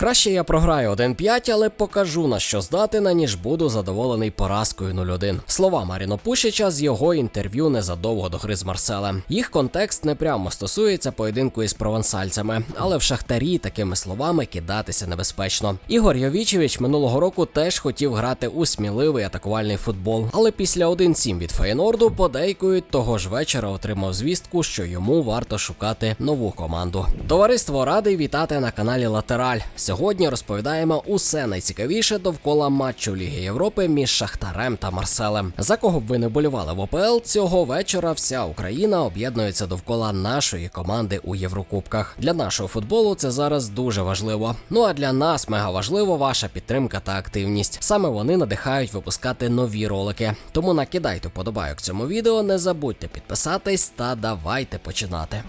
Краще я програю 1-5, але покажу на що здатна, ніж буду задоволений поразкою 0-1. Слова Маріно Пушича з його інтерв'ю незадовго до гри з Марселем. Їх контекст не прямо стосується поєдинку із провансальцями, але в шахтарі такими словами кидатися небезпечно. Ігор Йовічевич минулого року теж хотів грати у сміливий атакувальний футбол, але після 1-7 від Фейнорду подейкують того ж вечора отримав звістку, що йому варто шукати нову команду. Товариство радий вітати на каналі Латераль. Сьогодні розповідаємо усе найцікавіше довкола матчу Ліги Європи між Шахтарем та Марселем. За кого б ви не болювали в ОПЛ, цього вечора вся Україна об'єднується довкола нашої команди у Єврокубках. Для нашого футболу це зараз дуже важливо. Ну а для нас мега важливо ваша підтримка та активність. Саме вони надихають випускати нові ролики. Тому накидайте подобайок цьому відео, не забудьте підписатись та давайте починати.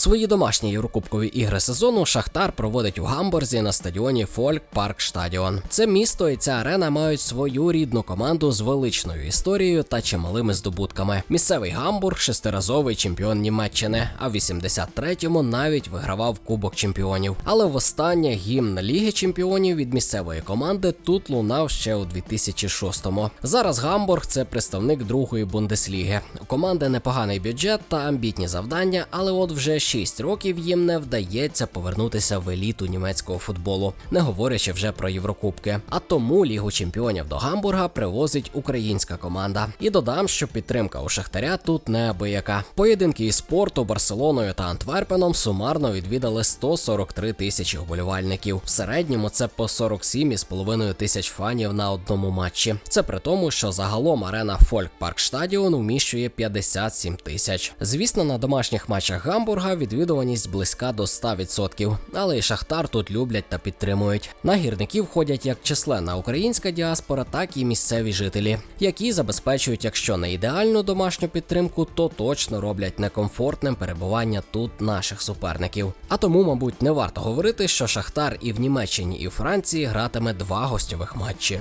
Свої домашні єврокубкові ігри сезону Шахтар проводить у Гамбурзі на стадіоні Фольк Парк Штадіон. Це місто і ця арена мають свою рідну команду з величною історією та чималими здобутками. Місцевий Гамбург шестиразовий чемпіон Німеччини, а в 83-му навіть вигравав Кубок чемпіонів. Але востаннє гімн Ліги Чемпіонів від місцевої команди тут лунав ще у 2006-му. Зараз Гамбург це представник другої бундесліги. У команди непоганий бюджет та амбітні завдання, але от вже 6 років їм не вдається повернутися в еліту німецького футболу, не говорячи вже про Єврокубки. А тому Лігу чемпіонів до Гамбурга привозить українська команда. І додам, що підтримка у Шахтаря тут неабияка. Поєдинки із спорту Барселоною та Антверпеном сумарно відвідали 143 тисячі вболівальників. В середньому це по 47,5 тисяч фанів на одному матчі. Це при тому, що загалом арена Фольк Парк Штадіон вміщує 57 тисяч. Звісно, на домашніх матчах Гамбурга відвідуваність близька до 100%, але і Шахтар тут люблять та підтримують. На гірників ходять як численна українська діаспора, так і місцеві жителі, які забезпечують, якщо не ідеальну домашню підтримку, то точно роблять некомфортним перебування тут наших суперників. А тому, мабуть, не варто говорити, що Шахтар і в Німеччині, і в Франції гратиме два гостьових матчі.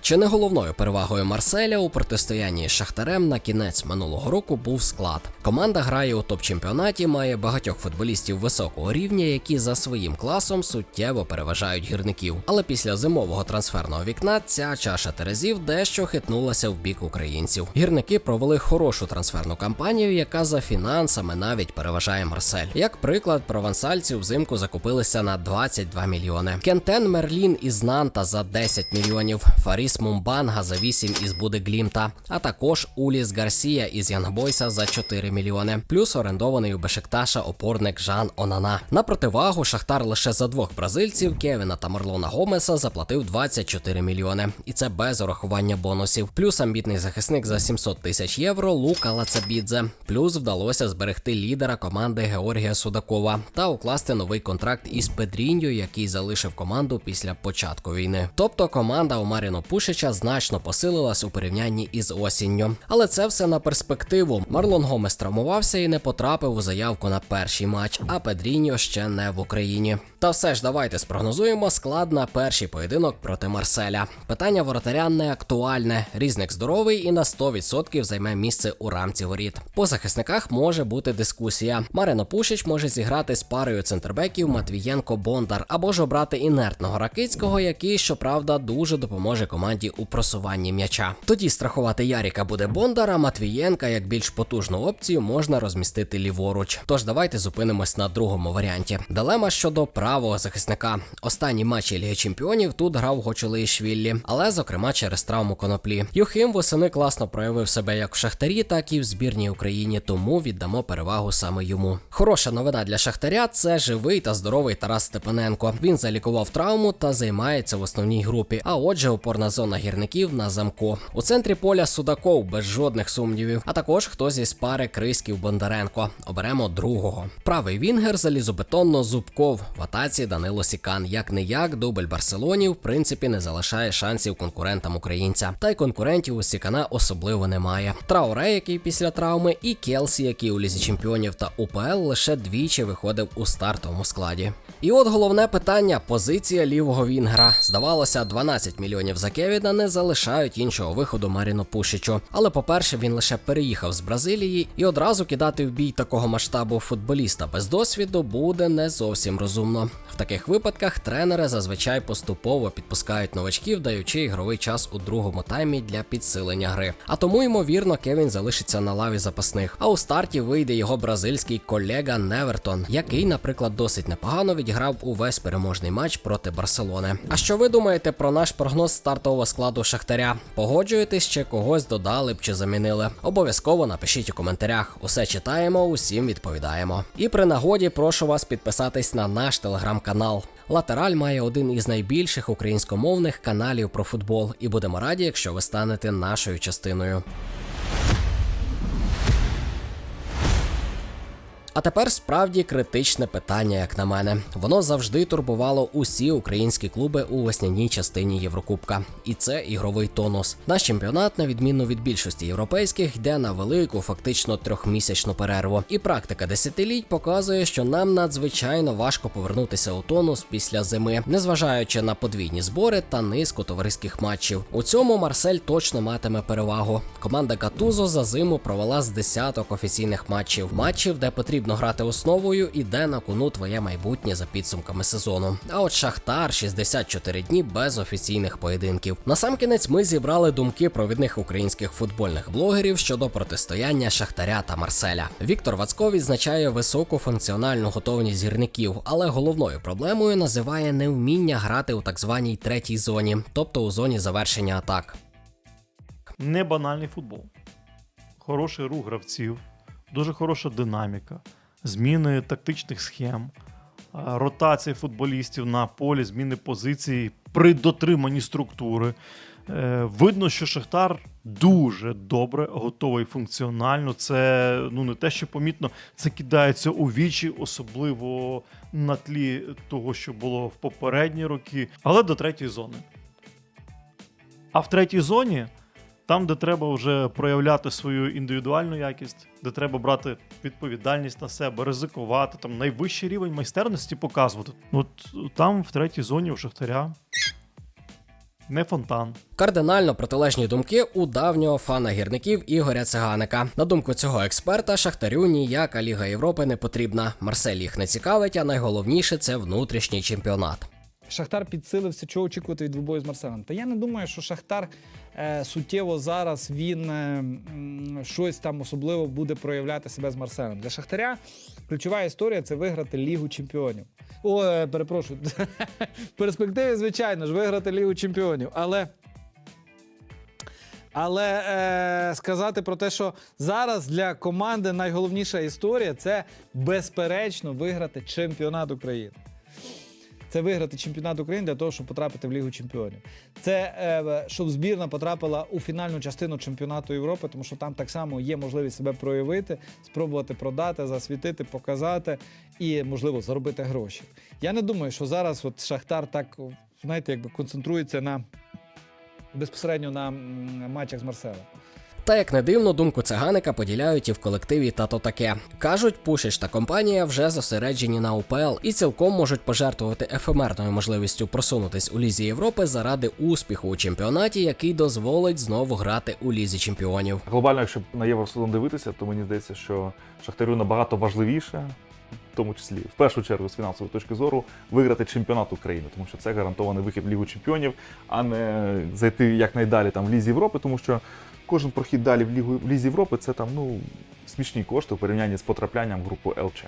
Чи не головною перевагою Марселя у протистоянні з Шахтарем на кінець минулого року був склад. Команда грає у топ-чемпіонаті, має багатьох футболістів високого рівня, які за своїм класом суттєво переважають гірників. Але після зимового трансферного вікна ця чаша терезів дещо хитнулася в бік українців. Гірники провели хорошу трансферну кампанію, яка за фінансами навіть переважає Марсель. Як приклад, провансальці взимку закупилися на 22 мільйони. Кентен Мерлін із Нанта за 10 мільйонів. Фаріс Мумбанга за 8 із Буде Глімта, а також Уліс Гарсія із Янгбойса за 4 мільйони, плюс орендований у Бешикташа опорник Жан Онана. На противагу Шахтар лише за двох бразильців Кевіна та Марлона Гомеса заплатив 24 мільйони, і це без урахування бонусів. Плюс амбітний захисник за 700 тисяч євро Лука Лацабідзе. Плюс вдалося зберегти лідера команди Георгія Судакова та укласти новий контракт із Педріньо, який залишив команду після початку війни. Тобто команда у Маріно Пушича значно посилилась у порівнянні із осінню. Але це все на перспективу. Марлон Гомес травмувався і не потрапив у заявку на перший матч, а Педріньо ще не в Україні. Та все ж давайте спрогнозуємо склад на перший поєдинок проти Марселя. Питання воротаря не актуальне. Різник здоровий і на 100% займе місце у рамці воріт. По захисниках може бути дискусія. Марино Пушич може зіграти з парою центрбеків Матвієнко Бондар або ж обрати інертного Ракицького, який, щоправда, дуже допоможе команді у просуванні м'яча. Тоді страхувати Яріка буде Бондар, а Матвієнка як більш потужну опцію можна розмістити ліворуч. Тож давайте зупинимось на другому варіанті. Дилема щодо правого захисника. Останні матчі Ліги Чемпіонів тут грав Гочулишвілі, але зокрема через травму коноплі. Юхим восени класно проявив себе як в Шахтарі, так і в збірній Україні, тому віддамо перевагу саме йому. Хороша новина для Шахтаря це живий та здоровий Тарас Степаненко. Він залікував травму та займається в основній групі. А отже, опорна зона гірників на замку. У центрі поля Судаков без жодних сумнівів, а також хтось із пари Криськів Бондаренко. Оберемо другого. Правий Вінгер залізобетонно Зубков в атаці Данило Сікан. Як не як, дубль Барселоні, в принципі, не залишає шансів конкурентам українця. Та й конкурентів у Сікана особливо немає. Трауре, який після травми, і Келсі, який у лізі чемпіонів та УПЛ лише двічі виходив у стартовому складі. І от головне питання: позиція лівого Вінгера. Здавалося, 12 мільйонів за Кевіна не залишають іншого виходу Маріно Пушичу. Але, по-перше, він лише переїхав з Бразилії, і одразу кидати в бій такого масштабу футболіста без досвіду буде не зовсім розумно. В таких випадках тренери зазвичай поступово підпускають новачків, даючи ігровий час у другому таймі для підсилення гри. А тому, ймовірно, Кевін залишиться на лаві запасних. А у старті вийде його бразильський колега Невертон, який, наприклад, досить непогано відіграв увесь переможний матч проти Барселони. А що ви думаєте про наш прогноз стартового складу Шахтаря? Погоджуєтесь чи когось додали б чи замінили? Обов'язково напишіть у коментарях. Усе читаємо, усім відповідаємо. І при нагоді прошу вас підписатись на наш телеграм-канал. Латераль має один із найбільших українськомовних каналів про футбол, і будемо раді, якщо ви станете нашою частиною. А тепер справді критичне питання, як на мене. Воно завжди турбувало усі українські клуби у весняній частині Єврокубка. І це ігровий тонус. Наш чемпіонат, на відміну від більшості європейських, йде на велику, фактично трьохмісячну перерву. І практика десятиліть показує, що нам надзвичайно важко повернутися у тонус після зими, незважаючи на подвійні збори та низку товариських матчів. У цьому Марсель точно матиме перевагу. Команда Гатузо за зиму провела з десяток офіційних матчів, матчів, де потрібно грати основою і де на кону твоє майбутнє за підсумками сезону. А от Шахтар 64 дні без офіційних поєдинків. Насамкінець ми зібрали думки провідних українських футбольних блогерів щодо протистояння Шахтаря та Марселя. Віктор Вацко відзначає високу функціональну готовність гірників, але головною проблемою називає невміння грати у так званій третій зоні, тобто у зоні завершення атак. не банальний футбол. Хороший рух гравців, дуже хороша динаміка, зміни тактичних схем, а, ротація футболістів на полі, зміни позицій при дотриманні структури. Е, Видно, що Шахтар дуже добре готовий функціонально. Це ну не те, що помітно, це кидається у вічі, особливо на тлі того, що було в попередні роки, але до третьої зони. А в третій зоні там, де треба вже проявляти свою індивідуальну якість, де треба брати відповідальність на себе, ризикувати, там найвищий рівень майстерності показувати. От там, в третій зоні у Шахтаря, не фонтан. Кардинально протилежні думки у давнього фана гірників Ігоря Циганика. На думку цього експерта, Шахтарю ніяка Ліга Європи не потрібна. Марсель їх не цікавить, а найголовніше це внутрішній чемпіонат. Шахтар підсилився, чого очікувати від двобою з Марселем. Та я не думаю, що Шахтар е, суттєво зараз він е, м, щось там особливо буде проявляти себе з Марселем. Для Шахтаря ключова історія це виграти Лігу Чемпіонів. О, е, перепрошую. В перспективі, звичайно ж, виграти Лігу Чемпіонів. Але. Але е, сказати про те, що зараз для команди найголовніша історія це безперечно виграти чемпіонат України. Це виграти чемпіонат України для того, щоб потрапити в Лігу Чемпіонів. Це е, щоб збірна потрапила у фінальну частину чемпіонату Європи, тому що там так само є можливість себе проявити, спробувати продати, засвітити, показати і, можливо, заробити гроші. Я не думаю, що зараз от Шахтар так знаєте, якби концентрується на безпосередньо на матчах з Марселем. Та як не дивно, думку циганика поділяють і в колективі тато таке. Кажуть, Пушич та компанія вже зосереджені на УПЛ і цілком можуть пожертвувати ефемерною можливістю просунутись у лізі Європи заради успіху у чемпіонаті, який дозволить знову грати у лізі чемпіонів. Глобально, якщо на євросезон дивитися, то мені здається, що Шахтарю набагато важливіше, в тому числі в першу чергу з фінансової точки зору, виграти чемпіонат України, тому що це гарантований вихід в Лігу Чемпіонів, а не зайти якнайдалі там в Лізі Європи, тому що кожен прохід далі в Лізі Європи це там ну смішні кошти у порівнянні з потраплянням в групу ЛЧ.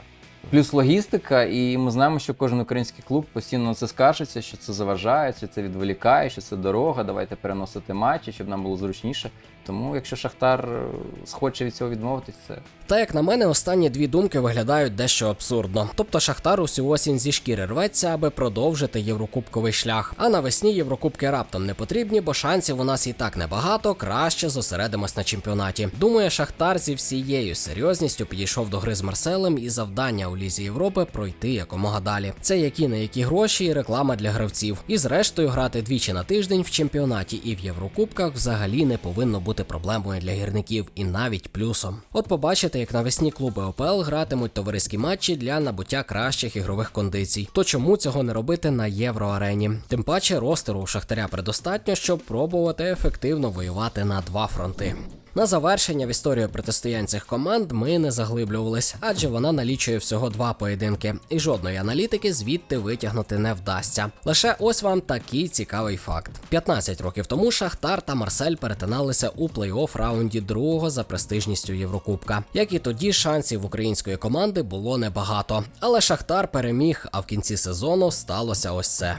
Плюс логістика, і ми знаємо, що кожен український клуб постійно на це скаржиться, що це заважає, що це відволікає, що це дорога. Давайте переносити матчі, щоб нам було зручніше. Тому, якщо Шахтар е, схоче від цього відмовитись, це Та як на мене, останні дві думки виглядають дещо абсурдно. Тобто Шахтар усю осінь зі шкіри рветься, аби продовжити єврокубковий шлях. А навесні єврокубки раптом не потрібні, бо шансів у нас і так небагато. Краще зосередимось на чемпіонаті. Думаю, Шахтар зі всією серйозністю підійшов до гри з Марселем, і завдання у Лізі Європи пройти якомога далі. Це які не які гроші і реклама для гравців. І зрештою грати двічі на тиждень в чемпіонаті і в Єврокубках взагалі не повинно бути проблемою для гірників і навіть плюсом. От побачите, як навесні клуби ОПЛ гратимуть товариські матчі для набуття кращих ігрових кондицій. То чому цього не робити на євроарені? Тим паче ростеру у Шахтаря предостатньо, щоб пробувати ефективно воювати на два фронти. На завершення в історію протистоянь цих команд ми не заглиблювались, адже вона налічує всього два поєдинки, і жодної аналітики звідти витягнути не вдасться. Лише ось вам такий цікавий факт: 15 років тому Шахтар та Марсель перетиналися у плей-офф раунді другого за престижністю Єврокубка. Як і тоді, шансів української команди було небагато, але Шахтар переміг. А в кінці сезону сталося ось це.